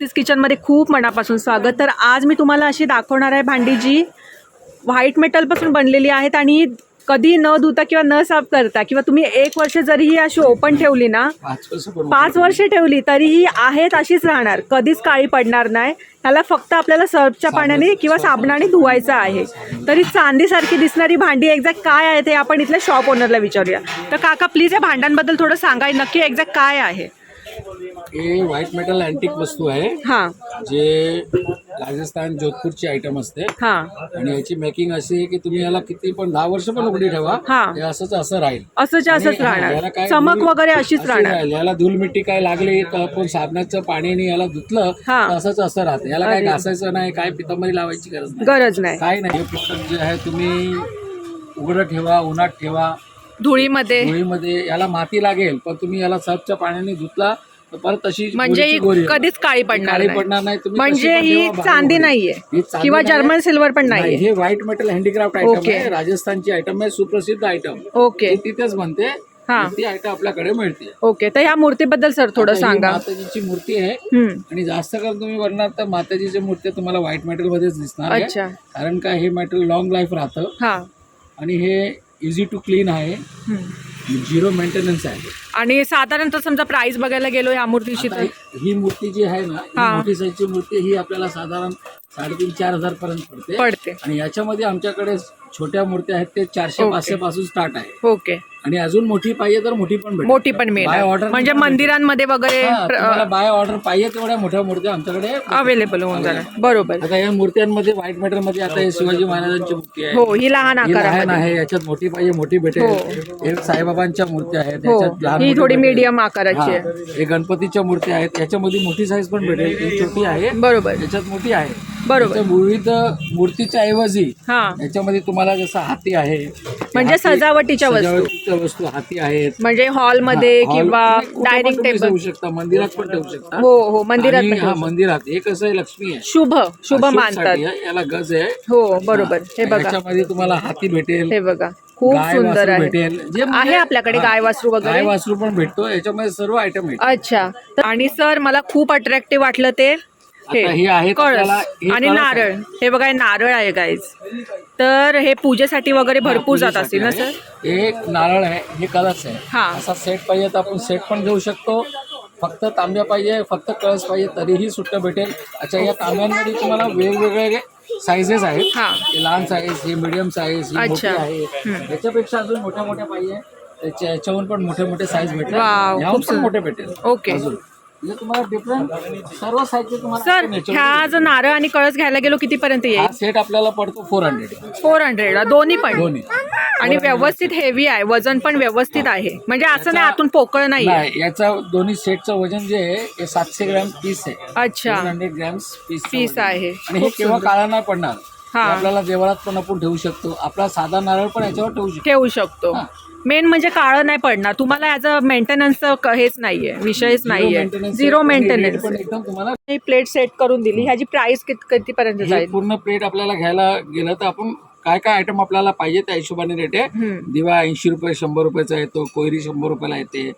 तीच किचनमध्ये खूप मनापासून स्वागत. तर आज मी तुम्हाला अशी दाखवणार आहे भांडी जी व्हाईट मेटलपासून बनलेली आहेत आणि कधी न धुता किंवा न साफ करता किंवा तुम्ही एक वर्ष जरी ही अशी ओपन ठेवली ना पाच वर्ष ठेवली तरीही आहेत अशीच राहणार. कधीच काळी पडणार नाही. त्याला फक्त आपल्याला सर्फच्या पाण्याने किंवा साबणाने धुवायचं आहे. तरी चांदीसारखी दिसणारी भांडी एक्झॅक्ट काय आहे ते आपण इथल्या शॉप ओनरला विचारूया. तर काका प्लीज या भांड्यांबद्दल थोडं सांगा नक्की एक्झॅक्ट काय आहे? हे व्हाईट मेटल अँटिक वस्तू आहे. हां. जे राजस्थान जोधपूरची आयटम असते. हां. आणि याची मेकिंग अशी आहे की तुम्ही याला किती पण दहा वर्ष पण उघडी ठेवा. हा. हे असंच असं राहील. असंच आणि हा, याला राहणार काय चमक धूळ- वगैरे अशीच अशी राहणार. राहील. याला धूल मिट्टी काय लागली तर आपण साबणाचं पाण्याने याला धुतलं हा. तर असंच असं राहतं. याला काय अरे. घासायचं नाही काय पितांबरी लावायची गरज नाही. गरज नाही. काय नाही. हे प्रोडक्ट जे आहे तुम्ही उघडं ठेवा उन्हात ठेवा. धुळीमध्ये. धुळीमध्ये याला माती लागेल पण तुम्ही याला सर्फच्या पाण्याने धुतला तर परत तशी म्हणजे गोरीची गोरी आहे. कधीच काळी पडणार काळी नाही. पडणार नाही तुम्ही म्हणजे कशी पण ही ठेवा, चांदी. नाहीये ही चांदी किंवा. जर्मन सिल्वर पण नाही, नाहीये. हे white metal handicraft item okay. आहे राजस्थानची आयटम आहे सुप्रसिद्ध आयटम. ओके. तिथेच बनते हा. ती आयटम आपल्याकडे मिळते. ओके तर ह्या मूर्तीबद्दल सर थोडं आता ही सांगा. माताजीची मूर्ती आहे हम्म. आणि जास्त करून तुम्ही बनणार तर माताजीची मूर्ती तुम्हाला व्हाईट मेटल मध्येच दिसणार आहे. अच्छा. कारण का हे मेटल लॉंग लाईफ राहतं. हा. आणि हे इझी टू क्लीन आहे. झिरो मेंटेनन्स आहे. आणि साधारणतः समजा प्राइस बघायला गेलो ह्या मूर्तीची आता तर? ही मूर्ती जी आहे ना हा. ही. मोठी साईजची मूर्ती ही आपल्याला साधारण साडेतीन चार हजार पर्यंत पडते. पडते. आणि याच्यामध्ये आमच्याकडे छोट्या मूर्त्या आहेत ते चारशे ओके. पाचशे पासून स्टार्ट आहे. ओके. आणि अजून मोठी पाहिजे तर मोठी पण भेटेल. मोठी पण By मिळणार order म्हणजे मंदिरांमध्ये वगैरे हा, तुम्हाला बाय ऑर्डर पाहिजे तेवढ्या मोठ्या मूर्त्या आमच्याकडे अवेलेबल होऊन जाणार. बरोबर. आता या मूर्त्यांमध्ये व्हाईट मेटलमध्ये आता हे शिवाजी महाराजांची मूर्ती आहे. हो ही लहान ही लहान आकारामध्ये. आहे याच्यात मोठी पाहिजे मोठी भेटेल. हो. हे साईबाबांच्या मूर्त्या आहेत हो. लहान ही मोठी थोडी भेटेल. मीडियम आकाराची आहे. हा. हे गणपतीच्या मूर्त्या आहेत याच्यामध्ये मोठी साईज पण भेटेल ही छोटी आहे. बरोबर. याच्यात मोठी आहे. बरोबर. विविध मूर्तीच्या ऐवजी हा. याच्यामध्ये तुम्हाला जसं हाती आहे म्हणजे हाती- सजावटीच्या वस्तू. सजावटीच्या वस्तू हाती आहेत. म्हणजे हॉलमध्ये हा, किंवा hall- तुम्ही कुठे पण डायनिंग तुम्ही टेबल ठेवू शकता मंदिरात पण ठेवू शकता. हो हो मंदिरात आणि पण हा ठेवू. मंदिरात. हे कसं आहे लक्ष्मी आहे. शुभ शुभ हा, मानतात. आहे. याला गज आहे. हो बरोबर. हे बघा. याच्यामध्ये तुम्हाला हाती भेटेल. हे बघा. खूप गाय सुंदर वासरू आहे. भेटेल. जे आहे म्हणजे- आपल्याकडे हा, गाय वासरू गाय वगैरे वासरू पण भेटतो याच्यामध्ये सर्व आयटम भेटतो अच्छा. तर आणि सर मला खूप अट्रॅक्टिव्ह वाटलं ते. हे आता हे आहेत आपल्याला- कळस हे आणि कळस नारळ. हे बघा हे नारळ आहे गाईज तर हे पूजेसाठी वगैरे भरपूर जात असतील ना सर. हे एक नारळ आहे हे कलश आहे. हा. असा सेट पाहिजे तर आपण सेट पण घेऊ शकतो. फक्त तांब्या पाहिजे फक्त कळस पाहिजे तरीही सुट्ट भेटेल. अच्छा या तांब्यांमध्ये तुम्हाला वेगवेगळे साईजेस आहेत. हा. हे लहान साईज ही मिडियम साईज ही मोठी अच्छा. आहे. हम्म. याच्यापेक्षा अजून मोठ्या मोठ्या पाहिजे. त्याच्या याच्याहून पण मोठे मोठे साईज भेटेल. वाव, खूप पण सुंदर. मोठे भेटेल. ओके. अजून. म्हणजे तुम्हाला डिफरंट सर्व साईजचे तुम्हाला सर ह्या जर नारळ आणि कळस घ्यायला गेलो कितीपर्यंत येईल? सेट आपल्याला पडतो फोर हंड्रेड फोर हंड्रेड दोन्ही पण. दोन्ही. आणि व्यवस्थित हेवी आहे. वजन पण व्यवस्थित आहे. म्हणजे असं नाही आतून पोकळ नाही नाही याचा दोन्ही सेटचं वजन जे आहे सातशे ग्रॅम पीस आहे. अच्छा. हंड्रेड ग्रॅम्स पीस आहे. आणि हे खूप केव्हा सुंदर. काळा नाही पडणार. हा. हे आपल्याला देवळात पण आपण ठेवू शकतो. आपला साधा नारळ पण याच्यावर ठेवू शकतो. ठेवू शकतो. हा. मेन म्हणजे काळं नाही पडणार. तुम्हाला ॲज अ मेंटेनन्सचं हेच नाहीये. विषयच नाहीये. झिरो मेंटेनन्स पण एकदम तुम्हाला ही प्लेट सेट करून दिली. ह्याची प्राइस कित कितीपर्यंत हे जाईल? पूर्ण प्लेट आपल्याला घ्यायला गेलं तर आपण काय काय आयटम आपल्याला पाहिजे त्या हिशोबाने रेट आहे. दिवा ऐंशी रुपये शंभर रुपयाचा येतो कोयरी शंभर रुपयाला येते.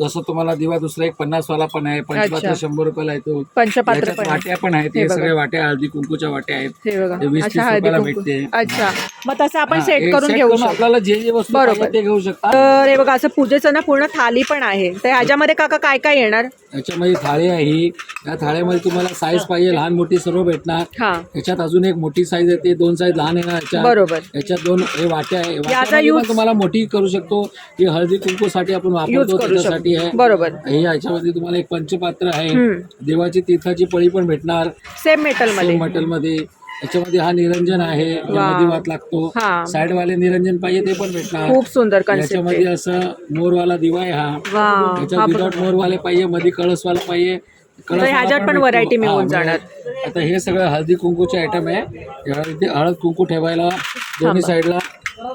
जसं तुम्हाला दिवा दुसरा एक पन्नास वाला पण आहे पंचपात्र. शंभर रुपयाला येतो. पंचपात्र पण. वाट्या पण आहेत हे हे बघा. सगळे वाट्या हळदी कुंकूच्या वाट्या आहेत. हे ते वीस अच्छा तीस हळदी रुपयाला कुंकू. भेटते. अच्छा. मग तसं आपण हा, सेट हे करून set घेऊ शकतो. आपल्याला जे जे वस्तू बरोबर. पाहिजे ते घेऊ शकता. तर हे बघा असं पूजेचं ना पूर्ण थाली पण आहे. तर ह्याच्यामध्ये काका काय काय येणार? याच्यामध्ये थाळी आहे ही. या थाळ्यामध्ये तुम्हाला साईज पाहिजे लहान मोठी सर्व भेटणार. हा. याच्यात अजून एक मोठी साईज येते दोन साईज लहान येणार याच्यात. बरोबर. याच्यात दोन हे वाट्या आहे. याचा वाट्यामध्ये पण use- तुम्हाला मोठी करू शकतो. ही हळदी कुंकू साठी आपण वापरतो करू त्याच्यासाठी शकतो आहे. बरोबर. हे याच्यामध्ये तुम्हाला एक पंचपात्र आहे. हम्म. देवाची तीर्थाची पळी पण भेटणार. सेम मेटलमध्ये. मेटलमध्ये. याच्यामध्ये हा निरंजन आहे. ज्यामध्ये वात लागतो. हा. साईड वाले निरंजन पाहिजे ते पण भेटणार. खूप सुंदर कन्सेप्ट याच्यामध्ये असं मोरवाला दिवा आहे हा. वा याच्यात विदाउट मोरवाले पाहिजे मध्ये कळसवाला पाहिजे. कळसवाला ह्याच्यात पण भेटतो. variety हा, मिळून म्हणजे जाणार. आता हे सगळं हळदी कुंकूचे आयटम आहे. हळदी हळद कुंकू ठेवायला दोन्ही साईडला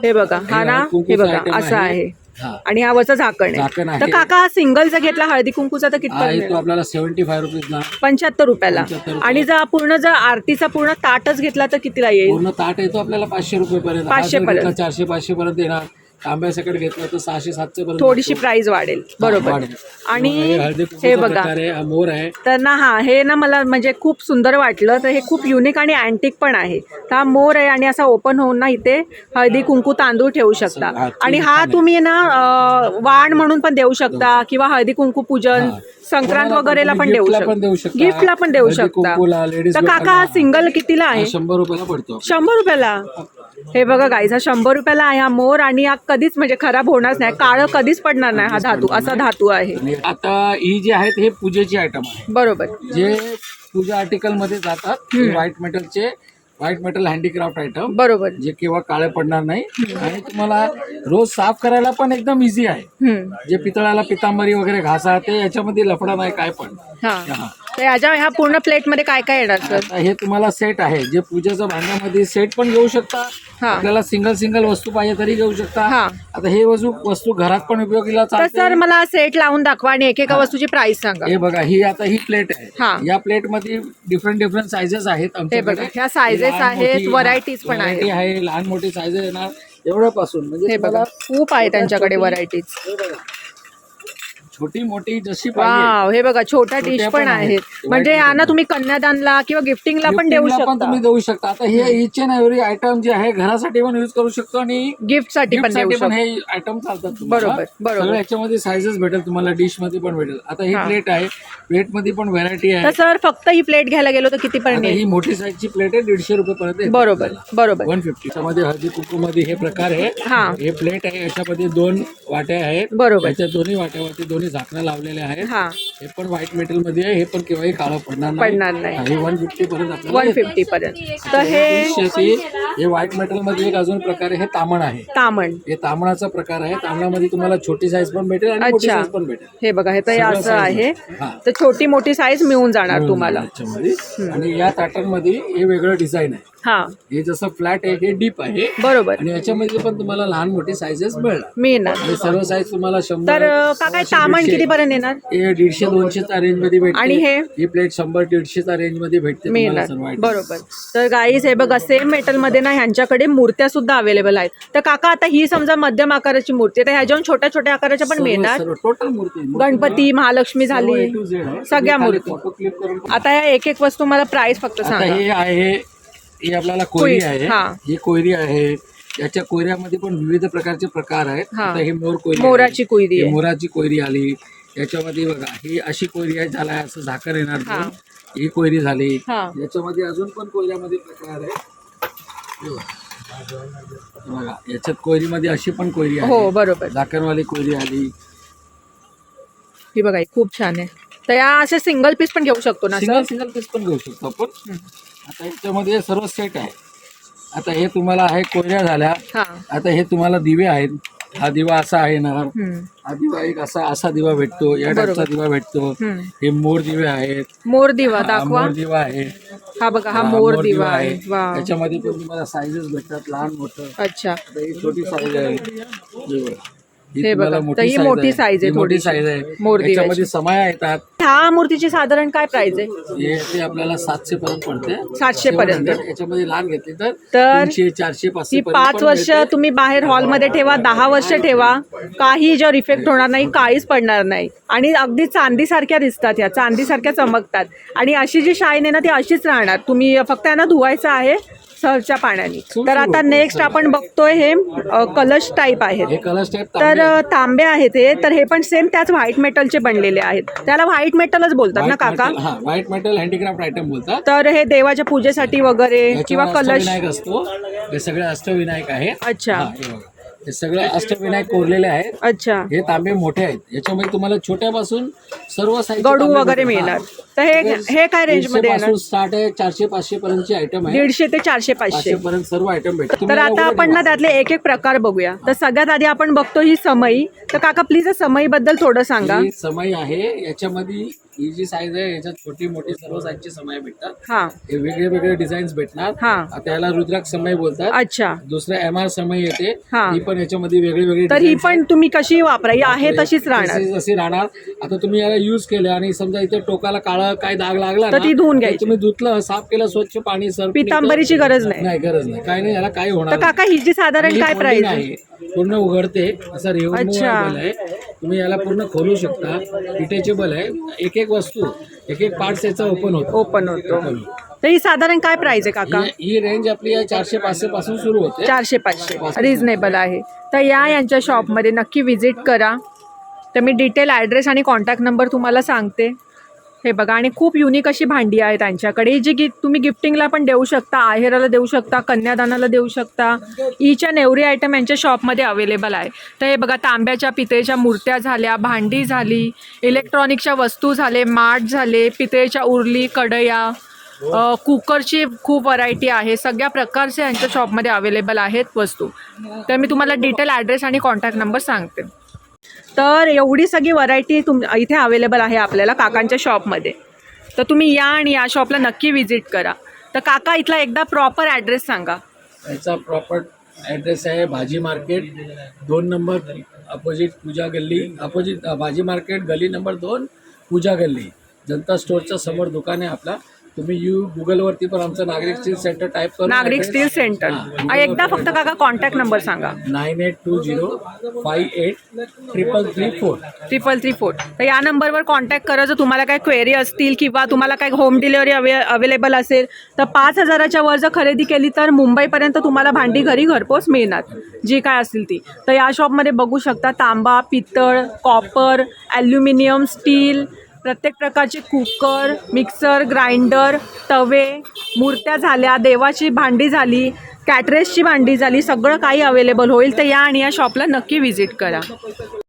हे बघा. हा ना? हे बघा. असं आहे. आणि हा. वरचं झाकण झाकण आहे. आहे. तर काका हा सिंगल जर घेतला हळदी कुंकूचा तर हा किती येतो आपल्याला सेव्हन्टी फाय रुपीजला पंच्याहत्तर रुपयाला. 75 रुपये. आणि जर पूर्ण जर आरतीचा पूर्ण ताटच घेतला तर कितीला येईल? पूर्ण ताट येतो आपल्याला पाचशे रुपये पर्यंत 500 पर्यंत. चारशे पाचशे पर्यंत येणार. तांब्यासकट घेतलं तर सहाशे सातशे पर्यंत थोडीशी. प्राइस वाढेल बरोबर वाढेल. आणि हे कुंकूचा बघा प्रकार आहे हा मोर आहे तर ना हा हे ना मला म्हणजे खूप सुंदर वाटलं तर हे खूप युनिक आणि अँटिक पण आहे तर हा मोर आहे आणि असा ओपन होऊन ना इथे हळदी कुंकू तांदूळ ठेवू शकता आणि हा. तुम्ही ना अं, वाण म्हणून पण देऊ शकता किंवा हळदी कुंकू पूजन हा. संक्रांत कोणाला पण वगैरेला पण तुम्ही देऊ giftला पण देऊ शकता शकता. गिफ्टला पण देऊ हळदी शकता कुंकूला, ladies तर काका हा ला. सिंगल कितीला हा आहे शंभर रुपयाला पडतो शंभर रुपयाला हे बघा गाईज हा शंभर रुपयाला आहे हा मोर आणि हा कधीच म्हणजे खराब होणारच नाही. काळं कधीच पडणार नाही हा धातू असा धातू आहे. आणि आता ही जी आहेत हे पूजेची आयटम आहे. बरोबर. जे पूजा आर्टिकलमध्ये जातात व्हाईट मेटलचे व्हाईट मेटल हँडीक्राफ्ट आयटम बरोबर. जे केव्हा काळे पडणार नाही. आणि तुम्हाला रोज साफ करायला पण एकदम इझी आहे. हम्म. जे पितळाला पितांबरी वगैरे घासा ते याच्यामध्ये लफडा नाही काय पण. हा. हा. तर ह्याच्या ह्या पूर्ण प्लेटमध्ये काय काय येणार सर? आता हे तुम्हाला सेट आहे. जे पूजेचं भांड्यामध्ये सेट पण घेऊ शकता. हा. आपल्याला सिंगल सिंगल वस्तू पाहिजे तरी घेऊ शकता. हा. आता हे वस्तू वस्तू घरात पण उपयोगीला तर चालते. सर मला सेट लावून दाखवा आणि एक एका वस्तूची प्राइस सांगा. हे बघा ही आता ही प्लेट हा. आहे या प्लेटमध्ये डिफरंट डिफरंट सायझेस आहेत. बघा, ह्या sizes लहान आहेत, मोठी, varieties पण variety आहे लहान मोठी सायझेस येणार. एवढ्यापासून. म्हणजे हे बघा तुम्हाला खूप आहे त्यांच्याकडे व्हरायटीज हे बघा. छोटी मोठी जशी पाहिजे वाव हे बघा छोट्या छोट्या डिश पण पण आहेत. आहेत म्हणजे यांना. तुम्ही कन्यादानला किंवा गिफ्टिंगला पण देऊ पण शकता तुम्ही देऊ शकता आता हे इच अँड एव्हरी आयटम जे आहे घरासाठी पण युज करू शकतो आणि गिफ्टसाठी पण देऊ पण शकता हे आयटम चालतात तुम्हाला. बरोबर, बरोबर. याच्यामध्ये सायझेस भेटेल तुम्हाला डिशमध्ये पण भेटेल आता ही हा. प्लेट आहे प्लेटमध्ये पण व्हरायटी तर आहे सर फक्त ही प्लेट घ्यायला गेलो तर किती आता येईल ही मोठी साईजची प्लेट आहे दीडशे रुपये पर्यंत बरोबर बरोबर वन फिफ्टी त्यामध्ये हळदी कुंकू मध्ये हे प्रकार आहे हा. हे प्लेट आहे याच्यामध्ये दोन वाट्या आहेत बरोबर. याच्या दोन्ही वाट्यावरती दोन्ही झाकणं लावलेले आहेत हा. हे पण व्हाईट मेटलमध्ये आहे हे पण केव्हाही काळं पडणार पडणार नाही. हे वन फिफ्टी पर्यंत वन. फिफ्टी पर्यंत. तर हे हे व्हाईट मेटलमध्ये एक अजून प्रकार आहे हे तामण आहे. तामण. हे तामणाचा प्रकार आहे. तामणामध्ये तुम्हाला छोटी साईज पण भेटेल आणि मोठी अच्छा. साईज पण भेटेल. हे बघा हे तर हे सगळं असं size आहे. आहे. हा. तर छोटी मोठी साईज मिळून जाणार तुम्हाला. याच्यामध्ये. आणि या ताटांमध्ये हे वेगळं डिझाइन आहे. हा. हे जसं फ्लॅट आहे हे डीप आहे. बरोबर. आणि याच्यामध्ये पण तुम्हाला लहान मोठी सायझेस मिळणार. मिळणार. आणि सर्व साईज तुम्हाला शंभर तर अं, काका हे तामण किती पर्यंत येणार? हे दीडशे दोनशेचा रेंजमध्ये भेटते. आणि हे? ही प्लेट शंभर दीडशेचा रेंजमध्ये भेटते तुम्हाला मिळणार. सर्व. बरोबर. तर गाईज हे बघा सेम मेटलमध्ये ना ह्यांच्याकडे मूर्त्या सुद्धा अवेलेबल आहेत. तर काका आता ही समजा मध्यम आकाराची मूर्ती आहे, तर ह्याच्याहून छोट्या छोट्या आकाराच्या पण सर्व- मिळणार. सर्व टोटल मूर्ती गणपती महालक्ष्मी सर्व झाली A to Z आहे. सगळ्या तुम्ही खाली मूर्ती. करून आता या एक एक वस्तू मला प्राइस फक्त आता सांगा. हे आहे ही आपल्याला कोयरी आहे हा. ही कोयरी आहे याच्या कोयऱ्यामध्ये पण विविध प्रकारचे प्रकार आहेत हा. आता ही मोर कोयरी आहे. मोराची कोयरी ही आहे मोराची कोयरी आली याच्यामध्ये बघा ही अशी कोयरी आहे झाला असं झाकण येणार हा. ही कोयरी झाली हा. याच्यामध्ये अजून पण कोयऱ्यामध्ये प्रकार आहे हे बघा. बघा याच्यात कोयरीमध्ये अशी पण कोयरी हो आहे बरोबर झाकणवाली कोयरी आली ही बघा ही खूप छान आहे तर या असे सिंगल पीस पण घेऊ शकतो ना सिंगल सिंगल पीस पण घेऊ शकतो आपण. आता याच्यामध्ये सर्व सेट आहे. आता हे तुम्हाला आहे कोयऱ्या झाल्या. हा. आता हे तुम्हाला दिवे आहेत. हा दिवा असा आहे ना. हम्म. हा दिवा एक असा असा दिवा भेटतो. या टाईपचा. दिवा भेटतो. हम्म. हे मोर दिवे आहेत. मोर दिवा हा दाखवा. मोर दिवा आहे. हा बघा हा मोर दिवा आहे. वा याच्यामध्ये पण तुम्हाला साईजेस भेटतात लहान मोठं. अच्छा. आता ही छोटी साईज आहे. हे बघा. ही तुम्हाला बघा. तर मोठी size आहे. ही मोठी थोडीशी. साईज आहे. मोर दिव्याची. याच्यामध्ये समाया येतात. ह्या मूर्तीची साधारण काय प्राइस आहे हे ते आपल्याला सातशे पर्यंत पडते 700 पर्यंत. 700. याच्यामध्ये लहान घेतली तर तर तीनशे चारशे पाचशे ती पर्यंत पाच पण वर्ष मिळते. तुम्ही बाहेर हॉलमध्ये ठेवा दहा वर्ष ठेवा काही ज्यावर इफेक्ट होणार नाही काहीच पडणार नाही आणि अगदी चांदीसारख्या दिसतात ह्या चांदीसारख्या चमकतात आणि अशी जी शाईन आहे ना ती अशीच राहणार तुम्ही फक्त यांना धुवायचं आहे सरच्या पाण्याने. तर आता नेक्स्ट आपण बघतोय हे कलश टाईप आहेत. हे तर तांबे आहेत हे. तर हे पण सेम त्याच व्हाईट मेटलचे बनलेले आहेत. त्याला व्हाईट मेटलच बोलतात ना काका? हा व्हाईट मेटल हँडीक्राफ्ट आयटम बोलतात. तर हे देवाच्या पूजेसाठी वगैरे किंवा कलश असतो. हे सगळे अष्टविनायक आहे. अच्छा. हा, सगळे अष्टविनायक कोरलेले आहेत. अच्छा. हे तांबे मोठे आहेत. याच्यामध्ये तुम्हाला छोट्यापासून सर्व साईज गडू वगैरे मिळणार. तर हे हे काय रेंजमध्ये येणार? स्टार्ट आहे चारशे पाचशे पर्यंतची आयटम आहे. दीडशे ते चारशे पाचशे. पर्यंत सर्व आयटम भेटतात तर आता आपण ना त्यातले एक एक प्रकार बघूया. तर सगळ्यात आधी आपण बघतो ही समई. तर काका प्लीज समई बद्दल थोडं सांगा. ही समय आहे. याच्यामध्ये ही जी साईज आहे याच्यात छोटी मोठी सर्व साईजची समय भेटतात. हा. हे वेगळे वेगळे डिझाईन्स भेटणार. हा. आता याला रुद्राक्ष समय बोलतात. अच्छा. दुसरं एम आर समय येते. हा. ही पण याच्यामध्ये वेगळे वेगळे तर ही designs पण तुम्ही कशी वापरा? ही आहे तशीच राहणार. तशीच अशी राहणार. आता तुम्ही याला युज केले आणि समजा इथे टोकाला काळा काय दाग लागला तर ना, ती धुवून घ्यायची. तुम्ही धुतलं साफ केलं स्वच्छ पाणी सर्फ पितांबरीची गरज नाही. नाही गरज नाही. काय नाही याला काय तर होणार काका ही जी साधारण काय प्राइस आहे? पूर्ण उघडते. असा अच्छा. रिमूव्हेबल आहे. तुम्ही याला पूर्ण खोलू शकता. डिटेचेबल आहे. एक एक वस्तू एक एक पार्ट्स याचा ओपन होतो. ओपन होतो. तर ही साधारण काय प्राइस आहे काका? ही- ही रेंज आपली आहे चारशे पाचशे पासून सुरू होते. चारशे पाचशे. रिझनेबल आहे. तर या यांच्या शॉपमध्ये नक्की व्हिजिट करा. तर मी डिटेल ॲड्रेस आणि कॉन्टॅक्ट नंबर तुम्हाला सांगते. हे बघा आणि खूप युनिक अशी भांडी आहे त्यांच्याकडे. ही जी गिफ्ट तुम्ही गिफ्टिंगला पण देऊ शकता आहेराला देऊ शकता कन्यादानाला देऊ शकता. ईच अँड एव्हरी आयटम यांच्या शॉपमध्ये अवेलेबल आहे. तर हे बघा तांब्याच्या पितळेच्या मूर्त्या झाल्या भांडी झाली इलेक्ट्रॉनिकच्या वस्तू झाले माठ झाले पितळेच्या उरली कढया कुकरची खूप व्हरायटी आहे. सगळ्या प्रकारचे यांच्या शॉपमध्ये अवेलेबल आहेत वस्तू. तर मी तुम्हाला डिटेल ॲड्रेस आणि कॉन्टॅक्ट नंबर सांगते. तर एवढी सगळी व्हरायटी तुम इथे अवेलेबल आहे आपल्याला काकांच्या शॉपमध्ये तर तुम्ही या आणि या शॉपला नक्की व्हिजिट करा. तर काका इथला एकदा प्रॉपर ॲड्रेस सांगा. याचा प्रॉपर ॲड्रेस आहे भाजी मार्केट दोन नंबर अपोजिट पूजा गल्ली अपोजिट भाजी मार्केट गल्ली नंबर दोन पूजा गल्ली. जनता स्टोअरच्या समोर दुकान आहे आपला. तुम्ही यू गुगलवरती पण आमचं नागरिक स्टील सेंटर टाईप करून नागरिक स्टील सेंटर. एकदा फक्त काका कॉन्टॅक्ट नंबर सांगा. Nine eight two zero five eight triple three four. Triple three four तर या नंबरवर कॉन्टॅक्ट करा. जर तुम्हाला काही क्वेरी असतील किंवा तुम्हाला काही होम डिलिव्हरी अवे अवेलेबल असेल तर पाच हजाराच्या वर जर खरेदी केली तर मुंबईपर्यंत तुम्हाला भांडी घरी घरपोच मिळणार. जी काय असतील ती. तर या शॉपमध्ये बघू शकता तांबा पितळ कॉपर ॲल्युमिनियम स्टील प्रत्येक प्रकारचे कुकर मिक्सर ग्राइंडर तवे मूर्त्या झाल्या देवाची भांडी झाली कॅटरेसची भांडी झाली सगळं काही अवेलेबल होईल तर या आणि या शॉपला नक्की व्हिजिट करा.